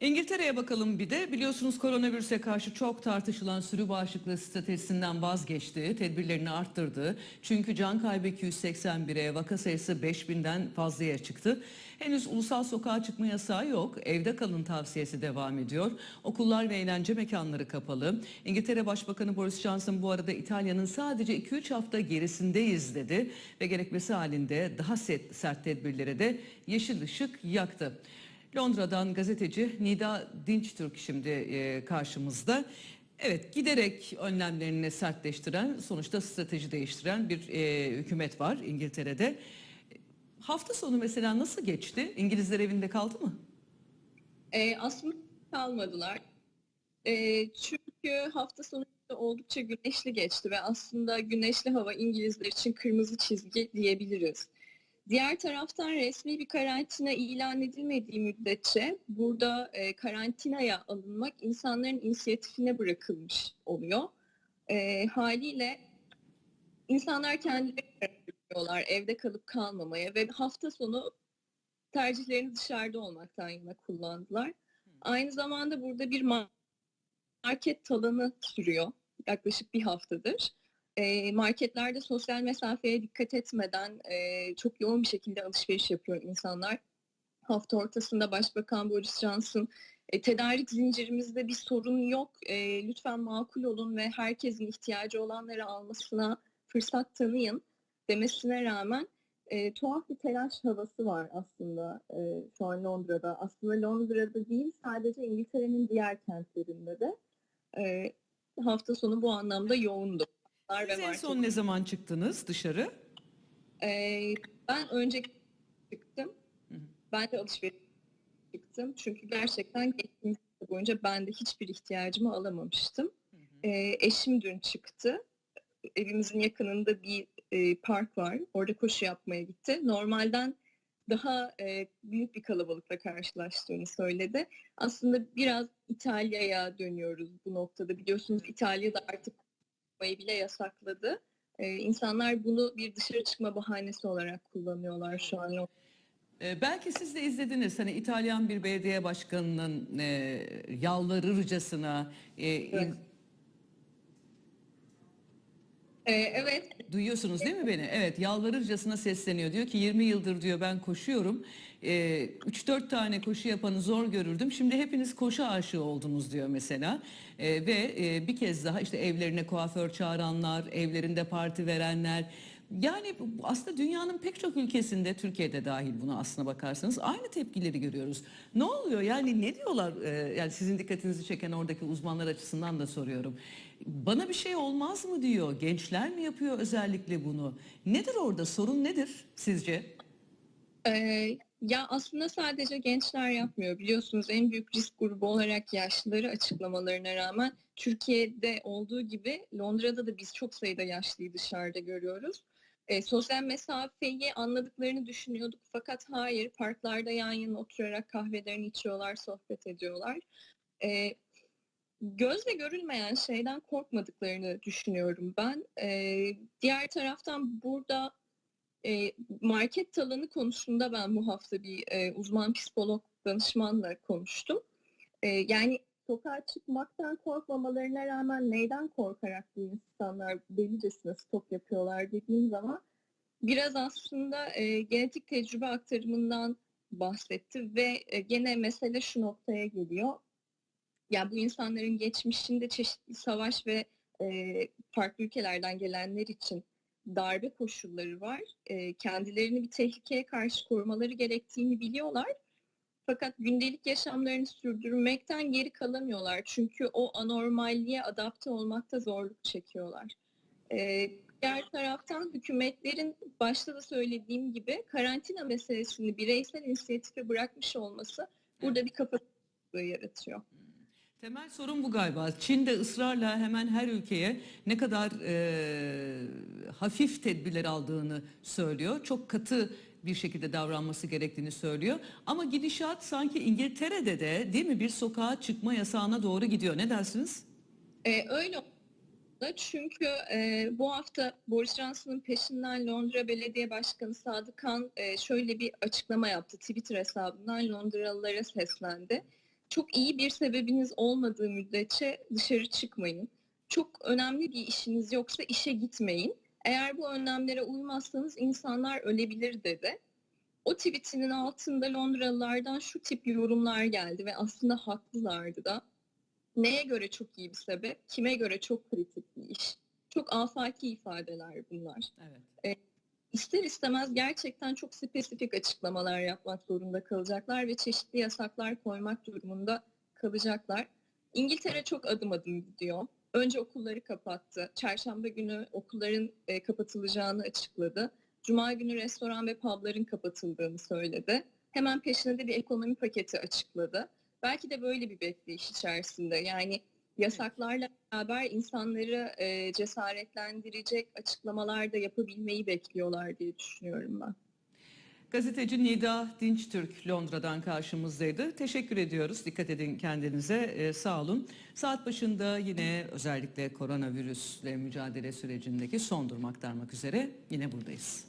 İngiltere'ye bakalım bir de. Biliyorsunuz koronavirüse karşı çok tartışılan sürü bağışıklığı stratejisinden vazgeçti, tedbirlerini arttırdı. Çünkü can kaybı 281'e, vaka sayısı 5000'den fazlaya çıktı. Henüz ulusal sokağa çıkma yasağı yok. Evde kalın tavsiyesi devam ediyor. Okullar ve eğlence mekanları kapalı. İngiltere Başbakanı Boris Johnson bu arada İtalya'nın sadece 2-3 hafta gerisindeyiz dedi ve gerekmesi halinde daha sert, sert tedbirlere de yeşil ışık yaktı. Londra'dan gazeteci Nida Dinçtürk şimdi e, karşımızda. Evet giderek önlemlerini sertleştiren sonuçta strateji değiştiren bir e, hükümet var İngiltere'de. Hafta sonu mesela nasıl geçti? İngilizler evinde kaldı mı? E, aslında kalmadılar. E, çünkü hafta sonu oldukça güneşli geçti ve aslında güneşli hava İngilizler için kırmızı çizgi diyebiliriz. Diğer taraftan resmi bir karantina ilan edilmediği müddetçe burada e, karantinaya alınmak insanların inisiyatifine bırakılmış oluyor. E, haliyle insanlar kendileri veriyorlar evde kalıp kalmamaya ve hafta sonu tercihlerini dışarıda olmaktan yana kullandılar. Aynı zamanda burada bir market talanı sürüyor yaklaşık bir haftadır. Marketlerde sosyal mesafeye dikkat etmeden çok yoğun bir şekilde alışveriş yapıyor insanlar. Hafta ortasında Başbakan Boris Johnson e, tedarik zincirimizde bir sorun yok. Lütfen makul olun ve herkesin ihtiyacı olanları almasına fırsat tanıyın demesine rağmen e, tuhaf bir telaş havası var aslında e, şu an Londra'da. Aslında Londra'da değil sadece İngiltere'nin diğer kentlerinde de e, hafta sonu bu anlamda yoğundu. Siz en son ne zaman çıktınız dışarı? E, ben önce çıktım. Ben de alışveriş çıktım. Çünkü gerçekten geçtiğimiz boyunca ben de hiçbir ihtiyacımı alamamıştım. E, eşim dün çıktı. Evimizin yakınında bir e, park var. Orada koşu yapmaya gitti. Normalden daha e, büyük bir kalabalıkla karşılaştığını söyledi. Aslında biraz İtalya'ya dönüyoruz bu noktada. Biliyorsunuz İtalya'da artık koşmayı bile yasakladı. E, insanlar bunu bir dışarı çıkma bahanesi olarak kullanıyorlar şu an. Ee, belki siz de izlediniz hani İtalyan bir belediye başkanının e, yalvarırcasına e, Evet. E, evet, Duyuyorsunuz değil mi beni? Evet yalvarırcasına sesleniyor. Diyor ki 20 yıldır diyor ben koşuyorum. Ee, 3-4 tane koşu yapanı zor görürdüm. Şimdi hepiniz koşu aşığı oldunuz diyor mesela. Ee, ve e, bir kez daha işte evlerine kuaför çağıranlar, evlerinde parti verenler. Yani aslında dünyanın pek çok ülkesinde Türkiye'de dahil buna aslına bakarsanız aynı tepkileri görüyoruz. Ne oluyor yani ne diyorlar Ee, yani sizin dikkatinizi çeken oradaki uzmanlar açısından da soruyorum. Bana bir şey olmaz mı diyor gençler mi yapıyor özellikle bunu? Nedir orada sorun nedir sizce? Ee, ya aslında sadece gençler yapmıyor. Biliyorsunuz en büyük risk grubu olarak yaşlıları açıklamalarına rağmen Türkiye'de olduğu gibi Londra'da da biz çok sayıda yaşlıyı dışarıda görüyoruz. Ee, sosyal mesafeyi anladıklarını düşünüyorduk fakat hayır parklarda yan yana oturarak kahvelerini içiyorlar, sohbet ediyorlar. Ee, gözle görülmeyen şeyden korkmadıklarını düşünüyorum ben. Ee, diğer taraftan burada e, market talanı konusunda ben bu hafta bir e, uzman psikolog danışmanla konuştum. E, yani sokağa çıkmaktan korkmamalarına rağmen neyden korkarak bu insanlar delicesine stok yapıyorlar dediğim zaman biraz aslında e, genetik tecrübe aktarımından bahsetti ve e, gene mesele şu noktaya geliyor. Yani bu insanların geçmişinde çeşitli savaş ve e, farklı ülkelerden gelenler için darbe koşulları var. E, kendilerini bir tehlikeye karşı korumaları gerektiğini biliyorlar. Fakat gündelik yaşamlarını sürdürmekten geri kalamıyorlar. Çünkü o anormalliğe adapte olmakta zorluk çekiyorlar. E, diğer taraftan hükümetlerin başta da söylediğim gibi karantina meselesini bireysel inisiyatife bırakmış olması burada bir kafa yaratıyor. Temel sorun bu galiba. Çin de ısrarla hemen her ülkeye ne kadar e, hafif tedbirler aldığını söylüyor. Çok katı bir şekilde davranması gerektiğini söylüyor. Ama gidişat sanki İngiltere'de de değil mi bir sokağa çıkma yasağına doğru gidiyor. Ne dersiniz? Ee, öyle. Çünkü e, bu hafta Boris Johnson'ın peşinden Londra Belediye Başkanı Sadık Kan e, şöyle bir açıklama yaptı. Twitter hesabından Londralılara seslendi. çok iyi bir sebebiniz olmadığı müddetçe dışarı çıkmayın. Çok önemli bir işiniz yoksa işe gitmeyin. Eğer bu önlemlere uymazsanız insanlar ölebilir dedi. O tweetinin altında Londralılardan şu tip yorumlar geldi ve aslında haklılardı da. Neye göre çok iyi bir sebep, kime göre çok kritik bir iş. Çok afaki ifadeler bunlar. Evet. İster istemez gerçekten çok spesifik açıklamalar yapmak zorunda kalacaklar ve çeşitli yasaklar koymak durumunda kalacaklar. İngiltere çok adım adım gidiyor. Önce okulları kapattı. Çarşamba günü okulların e, kapatılacağını açıkladı. Cuma günü restoran ve pubların kapatıldığını söyledi. Hemen peşinde de bir ekonomi paketi açıkladı. Belki de böyle bir bekleyiş içerisinde. Yani yasaklarla beraber insanları e, cesaretlendirecek açıklamalar da yapabilmeyi bekliyorlar diye düşünüyorum ben. Gazeteci Nida Dinçtürk Londra'dan karşımızdaydı. Teşekkür ediyoruz. Dikkat edin kendinize. Ee, sağ olun. Saat başında yine özellikle koronavirüsle mücadele sürecindeki son durum aktarmak üzere yine buradayız.